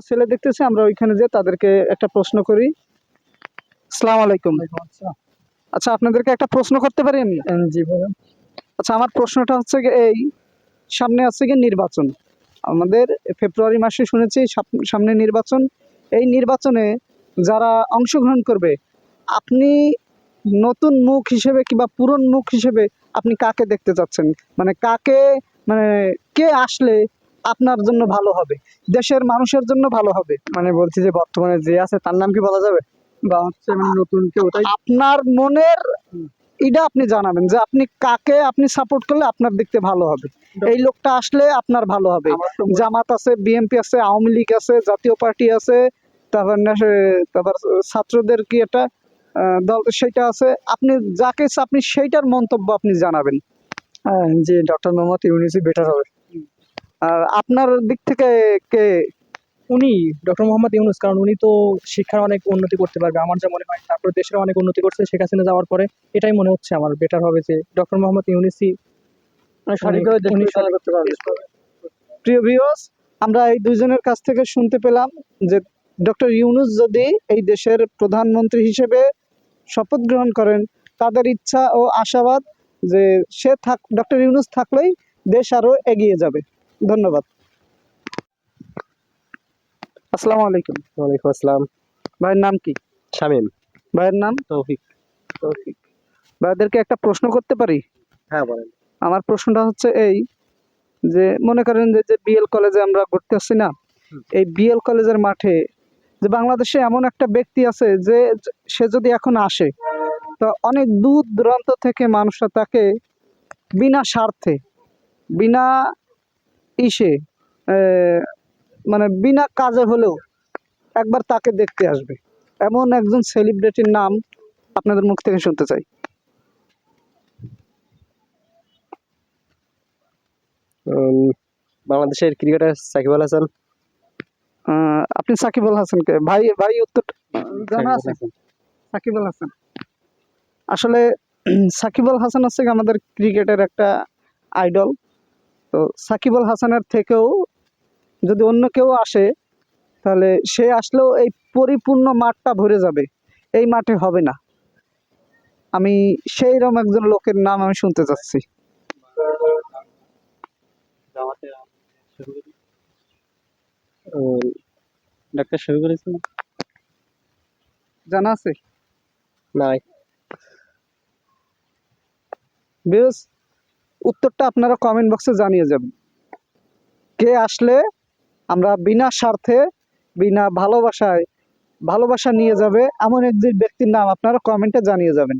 একটা ছেলে দেখতেছি আমরা ওইখানে যে তাদেরকে একটা প্রশ্ন করি। সালাম আলাইকুম। আচ্ছা আপনাদেরকে একটা প্রশ্ন করতে পারি আমি? জি বলুন আচ্ছা আমার প্রশ্নটা হচ্ছে এই সামনে আছে কি নির্বাচন। আমাদের ফেব্রুয়ারি মাসে শুনেছি সামনে নির্বাচন। এই নির্বাচনে যারা অংশগ্রহণ করবে আপনি নতুন মুখ হিসেবে কিংবা পুরন মুখ হিসেবে আপনি কাকে দেখতে চাচ্ছেন? মানে কাকে মানে কে আসলে আপনার জন্য ভালো হবে দেশের মানুষের জন্য ভালো হবে। মানে বলছি যে বর্তমানে যে আছে তার নাম কি বলা যাবে? বা হচ্ছে মানে নতুন কেউ তাই? আপনার মনের এটা আপনি জানাবেন যে আপনি কাকে আপনি সাপোর্ট করলে আপনার দেখতে ভালো হবে। এই লোকটা আসলে আপনার ভালো হবে। জামাত আছে বিএনপি আছে আওয়ামী লীগ আছে জাতীয় পার্টি আছে তারপর তারপর ছাত্রদের কি একটা দল সেটা আছে। আপনি যাকে আপনি সেইটার মন্তব্য আপনি জানাবেন। হ্যাঁ, যে ডক্টর মোহাম্মদ ইউনিসি বেটার হবে। আপনার দিক থেকে কে? উনি ডক্টর মোহাম্মদ ইউনুস কারণ উনি তো শিক্ষার অনেক উন্নতি করতে পারবে আমার যা মনে হয়। তারপরে দেশের অনেক উন্নতি করছে শেখ হাসিনা যাওয়ার পরে। এটাই মনে হচ্ছে আমার বেটার হবে যে ডক্টর মোহাম্মদ ইউনুসই মানে সঠিকভাবে করতে পারবে। প্রিয় ভিউয়ার্স আমরা এই দুজনের কাছ থেকে শুনতে পেলাম যে ডক্টর ইউনুস যদি এই দেশের প্রধানমন্ত্রী হিসেবে শপথ গ্রহণ করেন তাদের ইচ্ছা ও আশাবাদ যে সে থাক ডক্টর ইউনুস থাকলেই দেশ আরও এগিয়ে যাবে। ধন্যবাদ। আসসালামু আলাইকুম। ওয়ালাইকুম আসসালাম। ভাইয়ের নাম কি? শামিম। ভাইয়ের নাম? তৌফিক। তৌফিক। ভাইদেরকে একটা প্রশ্ন করতে পারি? হ্যাঁ বলেন। আমার প্রশ্নটা হচ্ছে এই যে মনে করেন যে যে বিএল কলেজে আমরা ঘুরতে আসছি না এই বিএল কলেজের মাঠে যে বাংলাদেশে এমন একটা ব্যক্তি আছে যে সে যদি এখন আসে তো অনেক দূর দূরান্ত থেকে মানুষরা তাকে বিনা স্বার্থে বিনা ইসে মানে বিনা কাজে হলেও একবার তাকে দেখতে আসবে। এমন একজন সেলিব্রিটির নাম আপনাদের মুখ থেকে শুনতে চাই। বাংলাদেশের ক্রিকেটার সাকিব আল হাসান। আপনি সাকিব আল হাসানকে ভাই ভাই উত্তর জানা আছে? সাকিব আল হাসান। আসলে সাকিব আল হাসান হচ্ছে কি আমাদের ক্রিকেটের একটা আইডল তো সাকিব আল হাসানের থেকেও যদি অন্য কেউ আসে তাহলে সে আসলেও এই পরিপূর্ণ মাঠটা ভরে যাবে। এই মাঠে হবে না। আমি সেই রকম একজন লোকের নাম আমি শুনতে চাচ্ছি। ডাক্তার শফিকুল ইসলাম জানা আছে? নাই। বেশ উত্তরটা আপনারা কমেন্ট বক্সে জানিয়ে যাবেন। কে আসলে আমরা বিনা স্বার্থে, বিনা ভালোবাসায়, ভালোবাসা নিয়ে যাবে এমন একজন ব্যক্তির নাম আপনারা কমেন্টে জানিয়ে যাবেন।